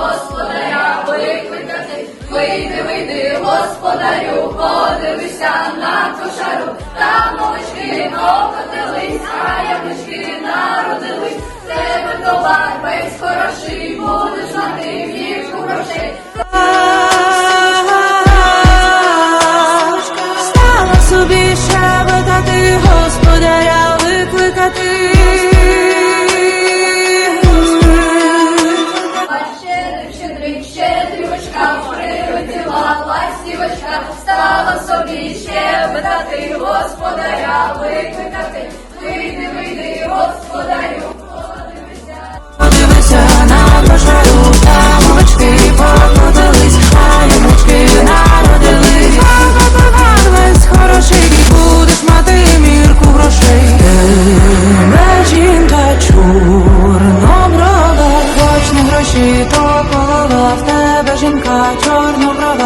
господаря викликати, вийди, вийди, господарю, подивися на кошару, там овечки окотились, а яблучки народились, тебе товар весь хороший буде. Стала собі ще питати, господаря викликати, вийди, вийди, господарю, подивися, подивися на пожару, там очки покотились, а яночки народились. Весь хороший, будеш мати мірку грошей. Межін та чорно брала, хоч гроші, то полова в тебе жінка чорно брала.